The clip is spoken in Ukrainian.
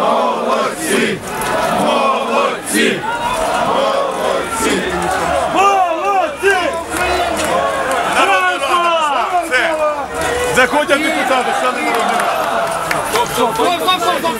Молодці! Молодці! Молодці! Молодці! Молодці! Заходять депутати, що не народні.